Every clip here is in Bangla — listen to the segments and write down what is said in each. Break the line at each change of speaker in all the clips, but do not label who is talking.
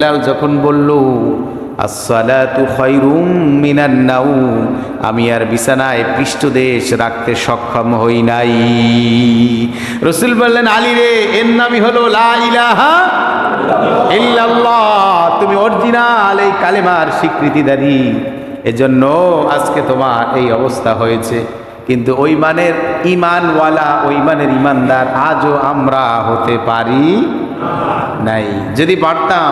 বিলাল যখন বলল আমি আর বিছানায় পৃষ্ঠদেশ রাখতে সক্ষম হই নাই। রসুল বললেন, আলী রে, এর নামই হলো তুমি অরিজিনাল এই কালেমার স্বীকৃতি স্বীকৃতিদারি। এজন্য আজকে তোমার এই অবস্থা হয়েছে। কিন্তু ওই মানের ইমানওয়ালা, ওই মানের ইমানদার আজও আমরা হতে পারি নাই। যদি পারতাম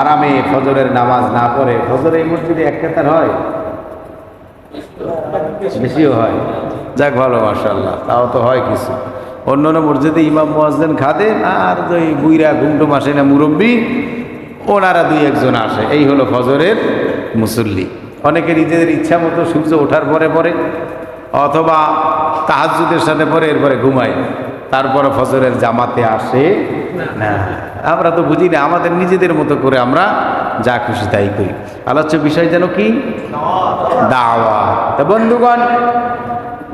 আরামে ফজরের নামাজ না পড়ে, ফজর এই মসজিদে এক কাতার হয়? বেশিও হয়। যাক ভালো মার্শাল্লাহ তাও তো হয় কিছু। অন্য অন্য মসজিদে ইমাম মোয়াজদেন খাদেন আর ওই বুইরা গুন্ডুম আসে না মুরব্বী, ওনারা দুই একজন আসে। এই হলো ফজরের মুসল্লি। অনেকে নিজেদের ইচ্ছা মতো সূর্য ওঠার পরে পরে অথবা তাহাজুদের সাথে পরে এরপরে ঘুমায়। তারপরে ফজরের জামাতে আসে? না। আমরা তো বুঝি না, আমাদের নিজেদের মতো করে আমরা যা খুশি তাই করি। আলোচ্য বিষয় যেন কি? দাওয়াত। বন্ধুগণ,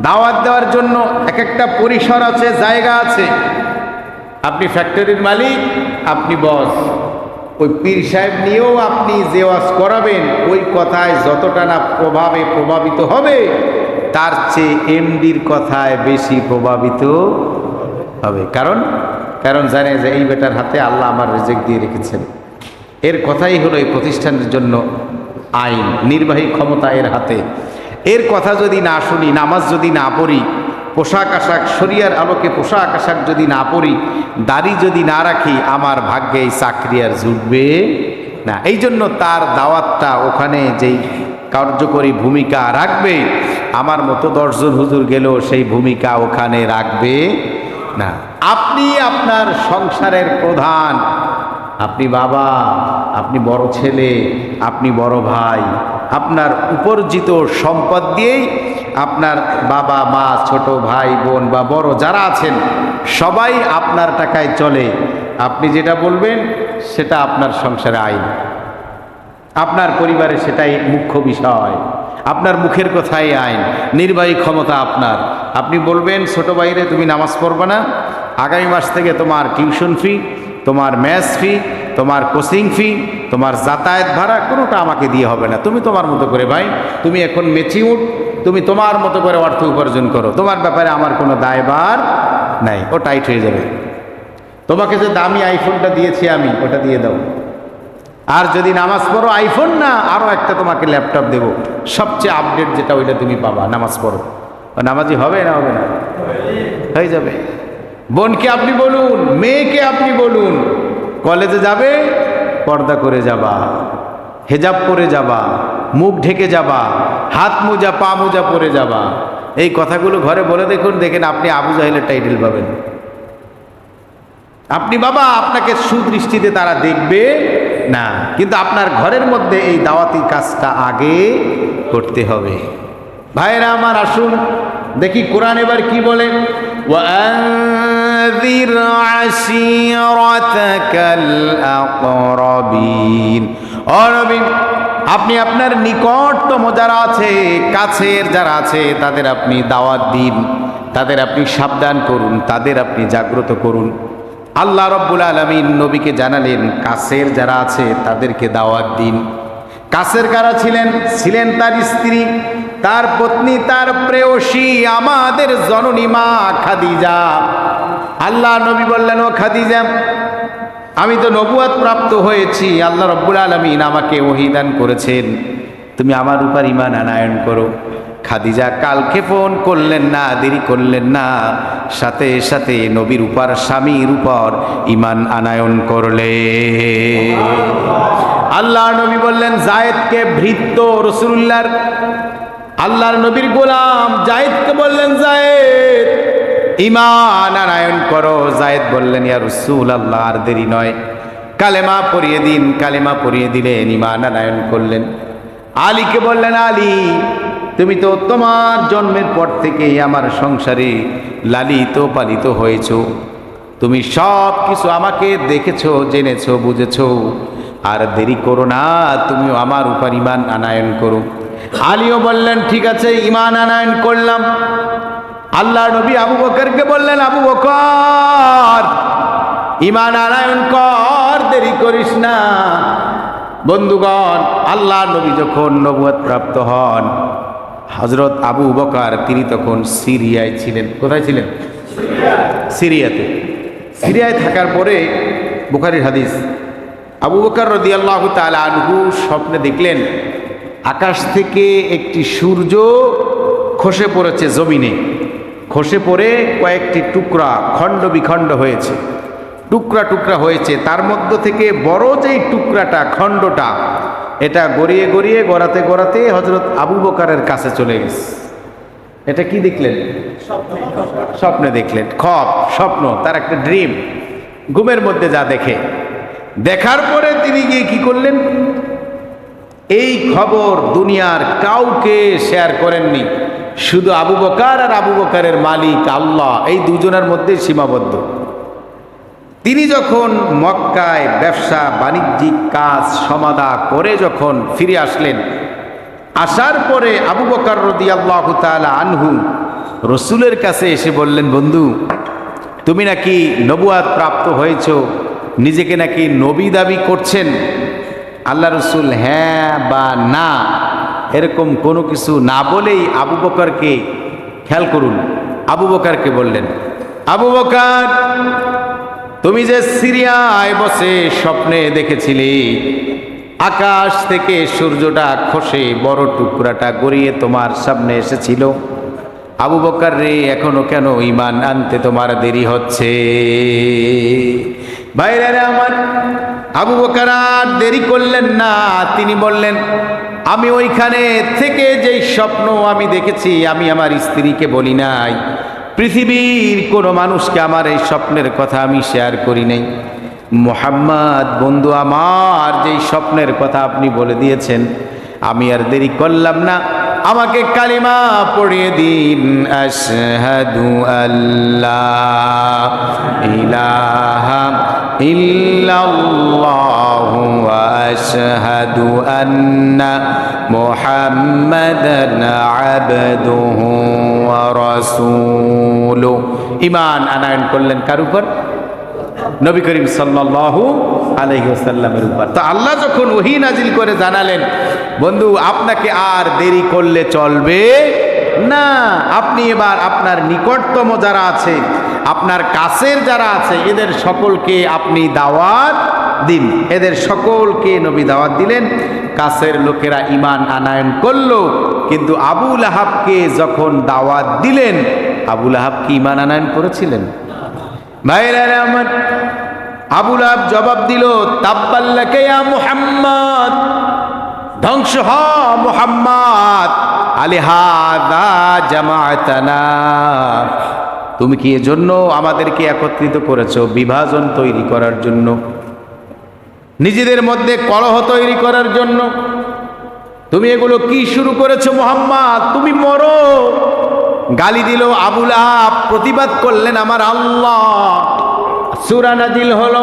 দাওয়াত দেওয়ার জন্য এক একটা পরিসর আছে, জায়গা আছে। আপনি ফ্যাক্টরির মালিক, আপনি বস। ওই পীর সাহেব নিয়েও আপনি যে ওয়াজ করাবেন, ওই কথায় যতটা না প্রভাবে প্রভাবিত হবে, তার চেয়ে এমডির কথায় বেশি প্রভাবিত হবে। কারণ? কারণ জানে যে এই বেটার হাতে আল্লাহ আমার রেজেক দিয়ে রেখেছেন। এর কথাই হলো এই প্রতিষ্ঠানের জন্য আইন, নির্বাহী ক্ষমতা এর হাতে। এর কথা যদি না শুনি, নামাজ যদি না পড়ি, পোশাক আশাক, শরিয়ার আলোকে পোশাক আশাক যদি না পড়ি, দাড়ি যদি না রাখি, আমার ভাগ্যে এই চাকরি আর জুটবে না। এই জন্য তার দাওয়াতটা ওখানে যেই কার্যকরী ভূমিকা রাখবে, আমার মতো দশজন হুজুর গেলেও সেই ভূমিকা ওখানে রাখবে। না, আপনি আপনার সংসারের প্রধান। আপনি বাবা, আপনি বড় ছেলে, আপনি বড় ভাই, আপনার উপার্জিত সম্পদ দিয়েই আপনার বাবা, মা, ছোট ভাই, বোন বা বড় যারা আছেন, সবাই আপনার টাকায় চলে। আপনি যেটা বলবেন, সেটা আপনার সংসারে আইন। আপনার পরিবারে সেটাই মুখ্য বিষয়। আপনার মুখের কথাই আইন, নির্বাহী ক্ষমতা আপনার। আপনি বলবেন, ছোট বাইরে তুমি নামাজ পড়বে না। আগামী মাস থেকে তোমার টিউশন ফি, তোমার ম্যাথস ফি, তোমার কোচিং ফি, তোমার যাতায়াত ভাড়া, কোনোটা আমাকে দিয়ে হবে না। তুমি তোমার মতো করে ভাই, তুমি এখন মেচিউড তুমি তোমার মতো করে অর্থ উপার্জন করো। তোমার ব্যাপারে আমার কোনো দায়বার নাই। ও টাইট হয়ে যাবে। তোমাকে যে দামি আইফোনটা দিয়েছি আমি, ওটা দিয়ে দাও। আর যদি নামাজ পড়ো আইফোন না আরও একটা তোমাকে ল্যাপটপ দেবো। সবচেয়ে আপডেট যেটা ওইটা তুমি পাবা, নামাজ পড়ো। নামাজি হবে না হবে না? হয়ে যাবে। বোনকে আপনি বলুন, মেয়েকে আপনি বলুন, কলেজে যাবে, পর্দা করে যাবা, হেজাব পরে যাবা, মুখ ঢেকে যাবা, হাত মোজা, পা মোজা পরে যাবা। এই কথাগুলো ঘরে বলে দেখুন, দেখেন আপনি আবু জাহেলের টাইটেল পাবেন। আপনি বাবা, আপনাকে সুদৃষ্টিতে তারা দেখবে না কিন্তু আপনার ঘরের মধ্যে এই দাওয়াতি কাজটা আগে করতে হবে ভাইরা আমার আসুন দেখি কোরআন এবার কি বলে وأنذر عشيرتك الأقربين অরবিন আপনি আপনার নিকটতম যারা আছে কাছের যারা আছে তাদের আপনি দাওয়াত দিন তাদের আপনি সাবধান করুন তাদের আপনি জাগ্রত করুন আল্লাহ রব্বুল আলমিন নবীকে জানালেন, কাছের যারা আছে তাদেরকে দাওয়াত দিন। কাছের কারা ছিলেন? ছিলেন তার স্ত্রী, তার পত্নী, তার প্রেয়সী, আমাদের জননী মা খাদিজা। আল্লাহ নবী বললেন, ও খাদিজা, আমি তো নবুয়াত প্রাপ্ত হয়েছি, আল্লাহ রব্বুল আলমিন আমাকে ওহিদান করেছেন। তুমি আমার উপর ইমান আনায়ন করো। খাদিজা কালকে ফোন করলেন না, দেরি করলেন না। সাথে সাথে নবীর উপর, স্বামীর উপর ইমান আনায়ন করলে আল্লাহ নবী বললেন, জায়েদকে ভৃত্য রসুল্লাহর, আল্লাহর নবীর গোলাম জায়েদকে বললেন, জায়েদ ইমান আনায়ন করো। জায়েদ বললেন, ইয়া রসুল আল্লাহ আর দেরি নয়। কালেমা পরিয়ে দিন, কালেমা পরিয়ে দিলেন ইমান আনায়ন করলেন। আলীকে বললেন, আলী তুমি তো তোমার জন্মের পর থেকে আমার সংসারে লালিত পালিত হয়েছ। তুমি সব কিছু আমাকে দেখেছ, জেনেছো, বুঝেছ। আর দেরি করো না, তুমিও আমার উপর ইমান আনায়ন করো। আলীও বললেন, ঠিক আছে ইমান আনায়ন করলাম। আল্লাহ নবী আবু বকরকে বললেন, আবু বকর ইমান আনায়ন কর, দেরি করিস না। বন্ধুগণ আল্লাহ নবী যখন নবুয়ত প্রাপ্ত হন হজরত আবু বকার, তিনি তখন সিরিয়ায় ছিলেন। কোথায় ছিলেন? সিরিয়াতে। সিরিয়ায় থাকার পরে বুখারির হাদিস, আবু বকার রদি আল্লাহ তালা আনহু স্বপ্নে দেখলেন, আকাশ থেকে একটি সূর্য খসে পড়েছে জমিনে। খসে পড়ে কয়েকটি টুকরা খণ্ড বিখণ্ড হয়েছে। টুকরা টুকরা হয়েছে, তার মধ্য থেকে বড় যেই টুকরাটা, খণ্ডটা এটা গড়িয়ে গড়িয়ে গড়াতে গড়াতে হজরত আবু বকারের কাছে চলে গেছে। এটা কি দেখলেন? স্বপ্নে দেখলেন। খপ, স্বপ্ন, তার একটা ড্রিম ঘুমের মধ্যে যা দেখে। দেখার পরে তিনি গিয়ে কি করলেন? এই খবর দুনিয়ার কাউকে শেয়ার করেননি। শুধু আবু বকার আর আবু বকারের মালিক আল্লাহ। এই দুজনের মধ্যে সীমাবদ্ধ। তিনি যখন মক্কায় ব্যবসা, বাণিজ্যিক কাজ, সমাধা করে যখন ফিরে আসলেন, আসার পরে আবু বকার রদি আল্লাহ আনহু রসুলের কাছে এসে বললেন, বন্ধু, তুমি নাকি নবুয়াদ প্রাপ্ত হয়েছ? নিজেকে নাকি নবী দাবি করছেন? আল্লাহ রসুল হ্যাঁ বা না, এরকম কোনো কিছু না বলেই আবু বকারকে খেয়াল করুন। আবু বকারকে বললেন, আবু বকার তুমি যে সিরিয়ায় বসে স্বপ্নে দেখেছিলে, আকাশ থেকে সূর্যটা খসে বড় টুকরাটা গড়িয়ে তোমার সামনে এসেছিল। আবু বকার রে এখনও কেন ইমান আনতে তোমার দেরি হচ্ছে? বাইরে আমার, আবু বকার আর দেরি করলেন না। তিনি বললেন, আমি ওইখানে থেকে যেই স্বপ্ন আমি দেখেছি, আমি আমার স্ত্রীকে বলি নাই। পৃথিবীর কোনো মানুষকে আমার এই স্বপ্নের কথা আমি শেয়ার করি নাই। মোহাম্মদ, বন্ধু আমার, যেই স্বপ্নের কথা আপনি বলে দিয়েছেন, আমি আর দেরি করলাম না। আমাকে কালিমা পড়িয়ে দিন। আশহাদু আল্লাহ ইলাহা ইল্লাল্লাহু ওয়া আশহাদু আন্না মুহাম্মাদান আবদুহু ওয়া রাসূলুহু। ঈমান আনয়ন করলেন কার উপর? নবী করিম সাল্লাল্লাহু আলাইহি ওয়াসাল্লামের উপর। তো আল্লাহ যখন ওহী নাজিল করে জানালেন, বন্ধু, আপনাকে আর দেরি করলে চলবে না। আপনি এবার আপনার নিকটতম যারা আছে, আপনার কাছের যারা আছে, এদের সকলকে আপনি দাওয়াত দিন। এদের সকলকে নবী দাওয়াত দিলেন। কাছের লোকেরা ইমান আনায়ন করল, কিন্তু আবুল আহাবকে যখন দাওয়াত দিলেন আবুল আহাব কি ইমান আনায়ন করেছিলেন? ভাইরা আমার আবুল আহাব জবাব দিল, তাব্বাল্লাকে মুহাম্মদ, ধ্বংস হ মুহাম্মদ। আলিহাদা জামাতানা তুমি কি এজন্য আমাদেরকে একত্রিত করেছ বিভাজন তৈরি করার জন্য? নিজেদের মধ্যে কলহ তৈরি করার জন্য? তুমি এগুলো কি শুরু করেছ মোহাম্মদ? তুমি মরো। গালি দিল, আবুল আহাব, প্রতিবাদ করলেন আমার আল্লাহ। সূরা নাজিল হলো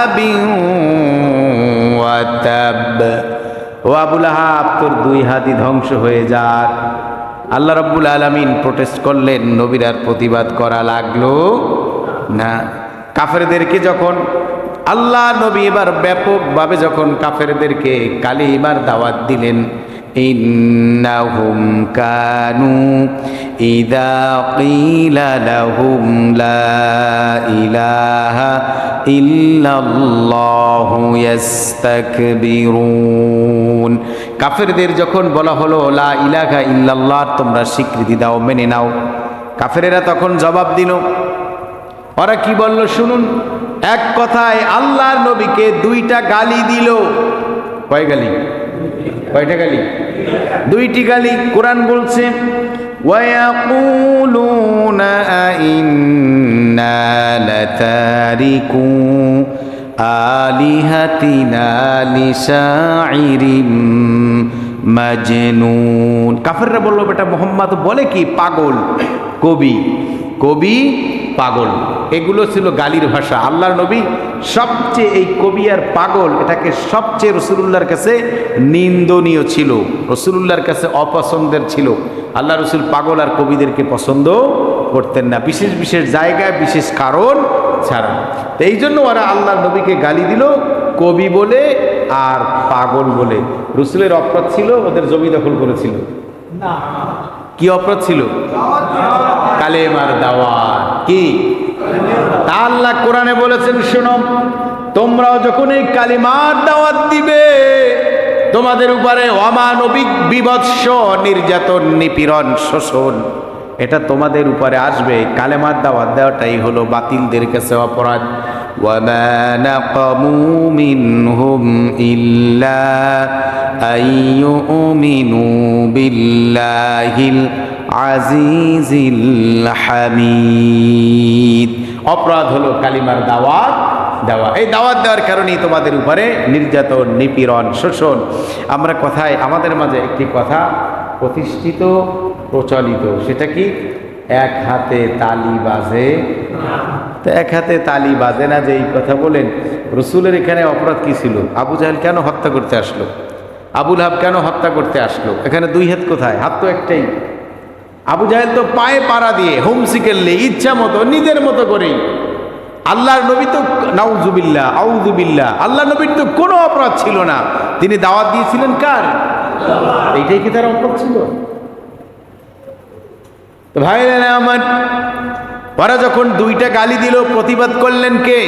আবি ও আবুল আহাব, তোর দুই হাতি ধ্বংস হয়ে যাক। আল্লাহ রাব্বুল আলামিন প্রোটেস্ট করলেন নবীরার প্রতিবাদ করা লাগল না। কাফেরদেরকে যখন আল্লাহ নবী এবার ব্যাপকভাবে যখন কাফেরদেরকে কালিমার দাওয়াত দিলেন কানু ইদা লাহুম লা ইলাহা কাফেরদের যখন বলা হলো, লা ইলাহা ইল্লাল্লাহ তোমরা স্বীকৃতি দাও, মেনে নাও। কাফেরেরা তখন জবাব দিল, ওরা কি বলল, শুনুন। এক কথায় আল্লাহর নবীকে দুইটা গালি দিল কয় গালি কয়টা গালি দুইটি গালি কোরআন বলছে ويقولون أئنا لتاركو آلهتنا لشاعر মাজনুন কাফেররা বললো বেটা মোহাম্মদ বলে কি পাগল কবি কবি পাগল। এগুলো ছিল গালির ভাষা। আল্লাহর নবী সবচেয়ে এই কবি আর পাগল এটাকে সবচেয়ে রসুলুল্লাহর কাছে নিন্দনীয় ছিল। রসুলুল্লাহর কাছে অপছন্দের ছিল। আল্লাহ রসুল পাগল আর কবিদেরকে পছন্দ করতেন না। বিশেষ বিশেষ জায়গায় বিশেষ কারণ ছাড়া। তো এই জন্য ওরা আল্লাহর নবীকে গালি দিল কবি বলে আর পাগল বলে। রসুলের অপরাধ ছিল ওদের জমি দখল করেছিল। কি অপরাধ ছিল। কালেমার দাওয়াত। কি? আল্লাহ কোরআনে বলেছেন, শোনো, তোমরাও যখন এই কালিমার দাওয়াত দিবে, তোমাদের উপরে অমানবিক বিভৎস নির্যাতন, নিপীড়ন, শোষণ, এটা তোমাদের উপরে আসবে। কালেমার দাওয়াত দেওয়াটাই হলো বাতিলদের কাছে অপরাধ। وما نقموا منهم إلا أن يؤمنوا بالله العزيز الحميد অপরাধ হলো কালিমার দাওয়াত দেওয়া এই দাওয়াত দেওয়ার কারণেই তোমাদের উপরে নির্যাতন নিপীড়ন শোষণ আমরা কথায় আমাদের মাঝে একটি কথা প্রতিষ্ঠিত প্রচলিত সেটা কি এক হাতে তালি বাজে তো এক হাতে তালি বাজে না যে এই কথা বলেন? রসুলের এখানে অপরাধ কি ছিল? আবু জাহেল কেন হত্যা করতে আসলো? আবুল হাব কেন হত্যা করতে আসলো? এখানে দুই হাত কোথায়? হাত তো একটাই। আবু জাহেল তো পায়ে পাড়া দিয়ে হুমসি খেললে ইচ্ছা মতো, নিজের মতো করেই। আল্লাহর নবী তো নাউজুবিল্লা আউজুবিল্লা আল্লাহ নবীর তো কোনো অপরাধ ছিল না। তিনি দাওয়াত দিয়েছিলেন কার? এইটাই কি তার অপরাধ ছিল? ভাই আমার ওরা যখন দুইটা গালি দিল, প্রতিবাদ করলেন কে?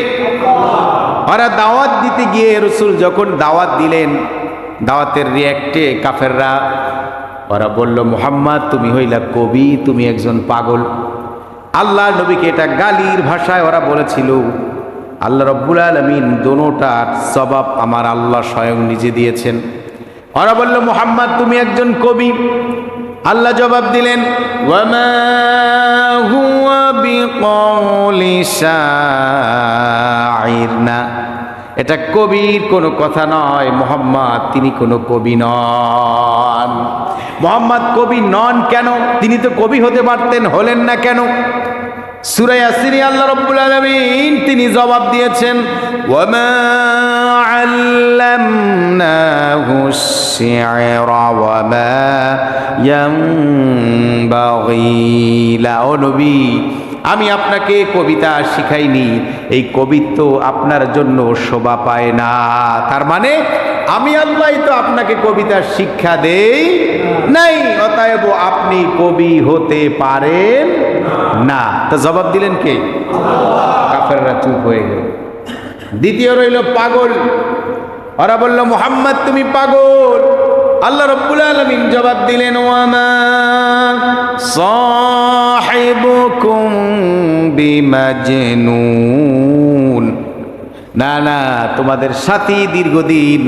ওরা দাওয়াত দিতে গিয়ে রসুল যখন দাওয়াত দিলেন, দাওয়াতের রিয়াক্টে কাফেররা, ওরা বলল, মোহাম্মদ, তুমি হইলা কবি, তুমি একজন পাগল। আল্লাহ নবীকে এটা গালির ভাষায় ওরা বলেছিল, আল্লাহ রব্বুল আলমিন দোনোটার জবাব আমার আল্লাহ স্বয়ং নিজে দিয়েছেন। ওরা বলল, মোহাম্মদ, তুমি একজন কবি। আল্লাহ জবাব দিলেন হুয়া বিকৌলি শাইর না এটা কবির কোনো কথা নয় মোহাম্মদ তিনি কোনো কবি নন মোহাম্মদ কবি নন কেন তিনি তো কবি হতে পারতেন হলেন না কেন সুরাই আসিনি আল্লাহ রব্বুল আলমিন তিনি জবাব দিয়েছেন ওয়ামা علمناه الشعر وما ينبغي له ও নবী আমি আপনাকে কবিতা শিখাইনি। এই কবিত্ব আপনার জন্য শোভা পায় না। তার মানে আমি আল্লাহ তো আপনাকে কবিতার শিক্ষা দেই নাই, অতএব আপনি কবি হতে পারেন না। তো জবাব দিলেন কে? কাফেররা চুপ হয়ে গেল। দ্বিতীয় রইল পাগল। ওরা বলল, মোহাম্মদ, তুমি পাগল। আল্লাহ রব্বুল আলমিন জবাব দিলেন ওয়ামা সাহিবুকুম বিমাজনুন না না, তোমাদের সাথী দীর্ঘদিন,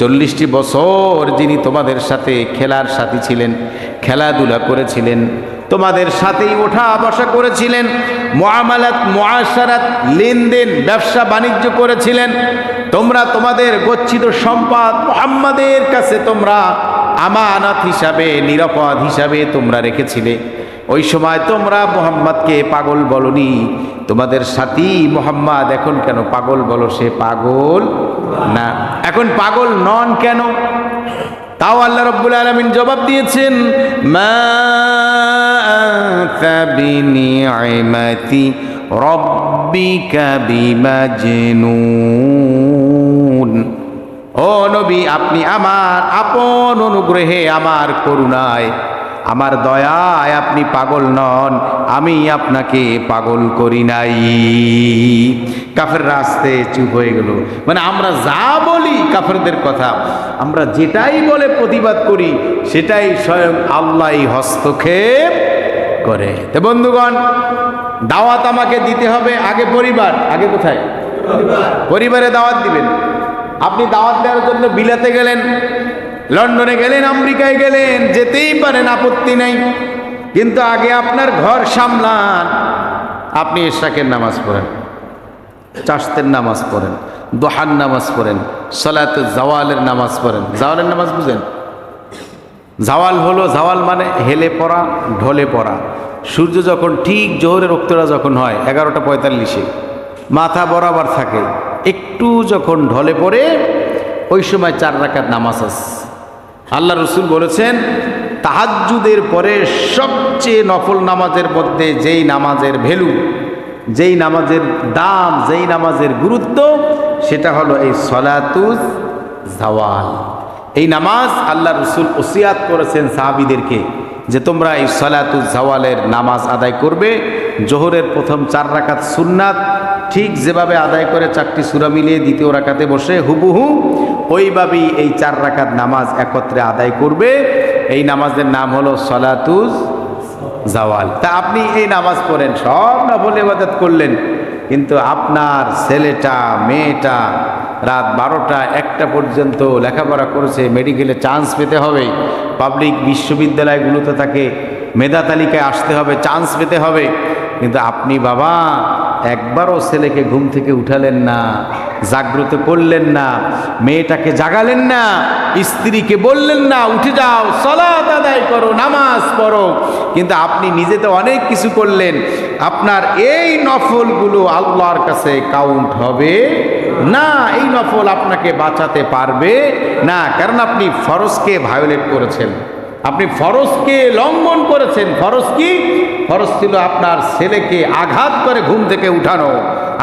চল্লিশটি বছর যিনি তোমাদের সাথে খেলার সাথী ছিলেন, খেলাধুলা করেছিলেন, তোমাদের সাথেই ওঠা বসা করেছিলেন মহামালাত মহাসারাত লেনদেন, ব্যবসা, বাণিজ্য করেছিলেন, তোমরা তোমাদের গচ্ছিত সম্পদ মোহাম্মদের কাছে তোমরা আমানত হিসাবে, নিরাপদ হিসাবে তোমরা রেখেছিলে। ওই সময় তোমরা মোহাম্মদকে পাগল বলনি। তোমাদের সাথী মোহাম্মদ এখন কেন পাগল বলো? সে পাগল না। এখন পাগল নন কেন? তাও আল্লাহ রব্বুল আলমিন জবাব দিয়েছেন ও নবী, আপনি আমার আপন অনুগ্রহে আমার করুণায় আমার দয়ায় আপনি পাগল নন, আমি আপনাকে পাগল করি নাই। কাফের রাস্তে চুপ হয়ে গেল। মানে আমরা যা বলি কাফেরদের কথা, আমরা যেটাই বলে প্রতিবাদ করি, সেটাই স্বয়ং আল্লাহ হস্তক্ষেপ করে। তো বন্ধুগণ, দাওয়াত আমাকে দিতে হবে আগে পরিবার, আগে কোথায়? পরিবারে দাওয়াত দিবেন। আপনি দাওয়াত দেওয়ার জন্য বিলাতে গেলেন লন্ডনে গেলেন, আমেরিকায় গেলেন, যেতেই পারেন, আপত্তি নাই। কিন্তু আগে আপনার ঘর সামলান। আপনি ইশাকের নামাজ পড়েন, চাষতের নামাজ পড়েন দোহান নামাজ পড়েন সলাতে জাওয়ালের নামাজ পড়েন। জাওয়ালের নামাজ বুঝেন? জাওয়াল হলো, জাওয়াল মানে হেলে পড়া, ঢলে পড়া। সূর্য যখন ঠিক জোহরের রক্তরা যখন হয়, এগারোটা পঁয়তাল্লিশে, মাথা বরাবর থাকে। একটু যখন ঢলে পড়ে, ওই সময় চার রাকাত নামাজ আছে। আল্লাহ রসুল বলেছেন তাহাজুদের পরে সবচেয়ে নফল নামাজের মধ্যে যেই নামাজের ভ্যালু, যেই নামাজের দাম, যেই নামাজের গুরুত্ব, সেটা হলো এই সলাতুজ জাওয়াল। এই নামাজ আল্লাহ রসুল ওসিয়াত করেছেন সাহাবিদেরকে। যে তোমরা এই সলাতুজ জাওয়ালের নামাজ আদায় করবে, জোহরের প্রথম চার রাকাত সুন্নাত, ঠিক যেভাবে আদায় করে চারটি সুরা মিলিয়ে দ্বিতীয় রাকাতে বসে হুবুহু ওইভাবেই এই চার রাকাত নামাজ একত্রে আদায় করবে। এই নামাজের নাম হলো সলাতুজ জাওয়াল। তা আপনি এই নামাজ পড়েন, সব নফল ইবাদত করলেন? কিন্তু আপনার ছেলেটা, মেয়েটা রাত বারোটা, একটা পর্যন্ত লেখাপড়া করেছে মেডিকেলে চান্স পেতে হবে। পাবলিক বিশ্ববিদ্যালয়গুলোতে তাকে মেধা তালিকায় আসতে হবে চান্স পেতে হবে। কিন্তু আপনি বাবা, একবারও ছেলেকে ঘুম থেকে উঠালেন না, জাগ্রত করলেন না, মেয়েটাকে জাগালেন না, স্ত্রীকে বললেন না, উঠে যাও, সলাত আদায় করো, নামাজ পড়ো। কিন্তু আপনি নিজে তো অনেক কিছু করলেন। আপনার এই নফলগুলো আল্লাহর কাছে কাউন্ট হবে না। এই নফল আপনাকে বাঁচাতে পারবে না, কারণ আপনি ফরজকে ভায়োলেট করেছেন। আপনি ফরজকে লঙ্ঘন করেছেন। ফরজ কি? ফরজ ছিল আপনার ছেলেকে আঘাত করে ঘুম থেকে উঠানো,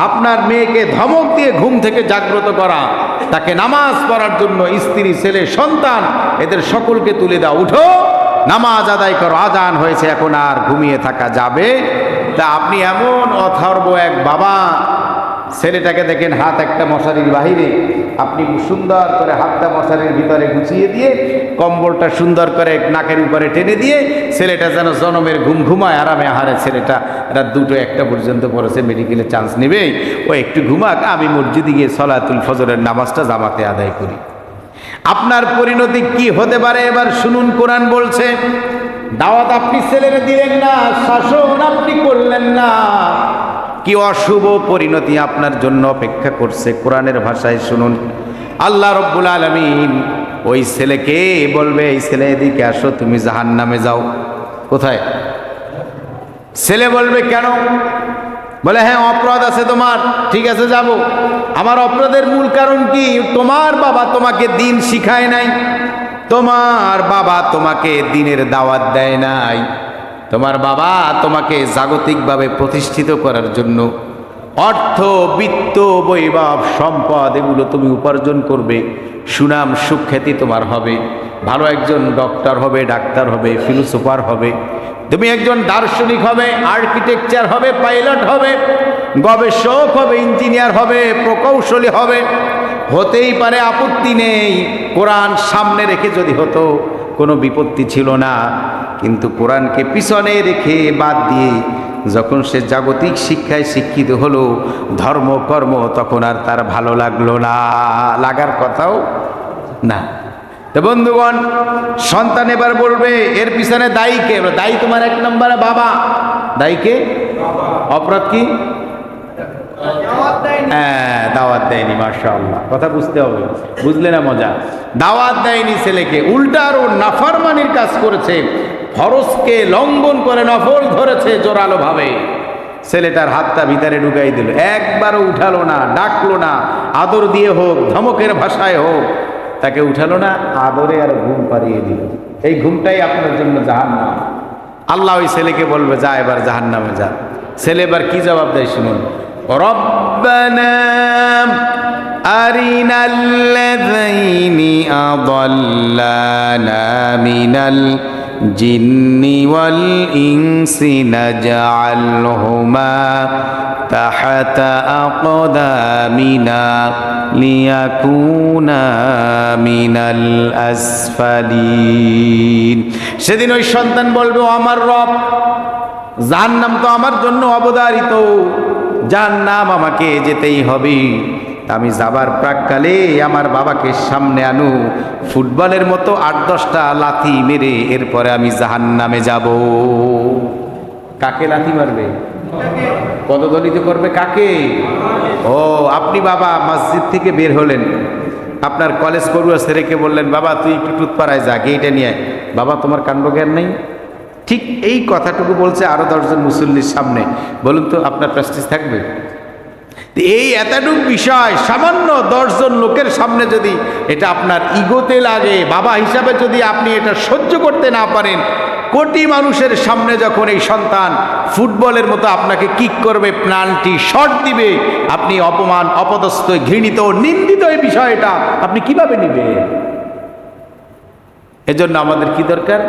আপনার মেয়েকে ধমক দিয়ে ঘুম থেকে জাগ্রত করা, তাকে নামাজ পড়ার জন্য স্ত্রী, ছেলে, সন্তান, এদের সকলকে তুলে দাও। উঠো, নামাজ আদায় করো, আজান হয়েছে, এখন আর ঘুমিয়ে থাকা যাবে। তা আপনি এমন অথর্ব এক বাবা, ছেলেটাকে দেখেন হাত একটা মশারির বাহিরে আপনি সুন্দর করে হাতটা মশারির ভিতরে গুছিয়ে দিয়ে, কম্বলটা সুন্দর করে নাকের উপরে টেনে দিয়ে, ছেলেটা যেন জনমের ঘুম ঘুমায়, আরামে আহারে ছেলেটা রাত দুটো একটা পর্যন্ত পড়েছে মেডিকেলে চান্স নেবে। ও একটু ঘুমাক, আমি মসজিদে গিয়ে সলাতুল ফজরের নামাজটা জামাতে আদায় করি। আপনার পরিণতি কি হতে পারে? এবার শুনুন, কোরআন বলছে, দাওয়াত আপনি ছেলেরে দিলেন না, শাসন আপনি করলেন না। কি অশুভ পরিণতি আপনার জন্য অপেক্ষা করছে? কোরআনের ভাষায় শুনুন। আল্লাহ রব্বুল আলমিন ওই ছেলেকে বলবে, এই ছেলে এদিকে আসো, তুমি জাহান নামে যাও। কোথায়? ছেলে বলবে, কেন? বলে হ্যাঁ অপরাধ আছে তোমার, ঠিক আছে, যাব। আমার অপরাধের মূল কারণ কি? তোমার বাবা তোমাকে দিন শিখায় নাই, তোমার বাবা তোমাকে দিনের দাওয়াত দেয় নাই। তোমার বাবা তোমাকে জাগতিকভাবে প্রতিষ্ঠিত করার জন্য অর্থ, বিত্ত, বৈভব, সম্পদ এগুলো তুমি উপার্জন করবে। সুনাম, সুখ্যাতি তোমার হবে। ভালো একজন ডক্টর হবে, ডাক্তার হবে, ফিলোসোফার হবে। তুমি একজন দার্শনিক হবে, আর্কিটেকচার হবে, পাইলট হবে, গবেষক হবে, ইঞ্জিনিয়ার হবে, প্রকৌশলী হবে। হতেই পারে আপত্তি নেই। কোরআন সামনে রেখে যদি হতো কোনো বিপত্তি ছিল না। কিন্তু কোরআনকে পিছনে রেখে বাদ দিয়ে যখন সে জাগতিক শিক্ষায় শিক্ষিত হলো ধর্ম কর্ম তখন আর তার ভালো লাগল না। লাগার কথাও না। তো বন্ধুগণ সন্তান এবার বলবে এর পিছনে দায়ী কে? দায়ী তোমার এক নম্বরে বাবা। দায়ী কে? অপরাধ কি? হ্যাঁ। দাওয়াত দেয়নি, মাশাআল্লাহ। কথা বুঝতে হবে। বুঝলে না মজা? দাওয়াত দেয়নি ছেলেকে, উল্টা আরও নাফারমানির কাজ করেছে। ফরজকে লঙ্ঘন করে নফল ধরেছে জোরালো ভাবে ছেলেটার হাতটা ভিতরে ঢুকাই দিল। একবারও উঠালো না, ডাকলো না। আদর দিয়ে হোক, ধমকের ভাষায় হোক, তাকে উঠালো না, আদরে আর ঘুম পাড়িয়ে দিল। এই ঘুমটাই আপনার জন্য জাহান নাম আল্লাহ ওই ছেলেকে বলবে, যা এবার জাহান নামে যা। ছেলে এবার কি জবাব দেয়, শুনুন। ربنا أرنا الذين أضلانا من الجن والإنس نجعلهما تحت أقدامنا ليكونا من الأسفلين সেদিন ওই সন্তান বলবে "ও আমার রব জাহান্নাম তো আমার জন্য অবধারিত জাহান্নাম আমাকে যেতেই হবে। আমি যাবার প্রাককালে আমার বাবাকে সামনে আনু। ফুটবলের মতো আট দশটা লাথি মেরে এরপরে আমি জাহান্নামে যাব। কাকে লাথি মারবে? পদদলিত করবে কাকে? ও, আপনি বাবা মসজিদ থেকে বের হলেন। আপনার কলেজ পড়ুয়া ছেলেকে বললেন, বাবা, তুই একটু টুথপাড়ায় যা গেইটা নিয়ে। বাবা, তোমার কাণ্ড জ্ঞান নেই? ঠিক এই কথাটুকু বলছে আরও দশজন মুসল্লির সামনে। বলুন তো, আপনার প্রেস্টিজ থাকবে? এই এতটুক বিষয়, সামান্য দশজন লোকের সামনে যদি এটা আপনার ইগোতে লাগে, বাবা হিসাবে যদি আপনি এটা সহ্য করতে না পারেন, কোটি মানুষের সামনে যখন এই সন্তান ফুটবলের মতো আপনাকে কিক করবে প্লানটি শট দিবে, আপনি অপমান, অপদস্থ, ঘৃণিত, নিন্দিত এই বিষয়টা আপনি কীভাবে নেবেন? এজন্য আমাদের কি দরকার?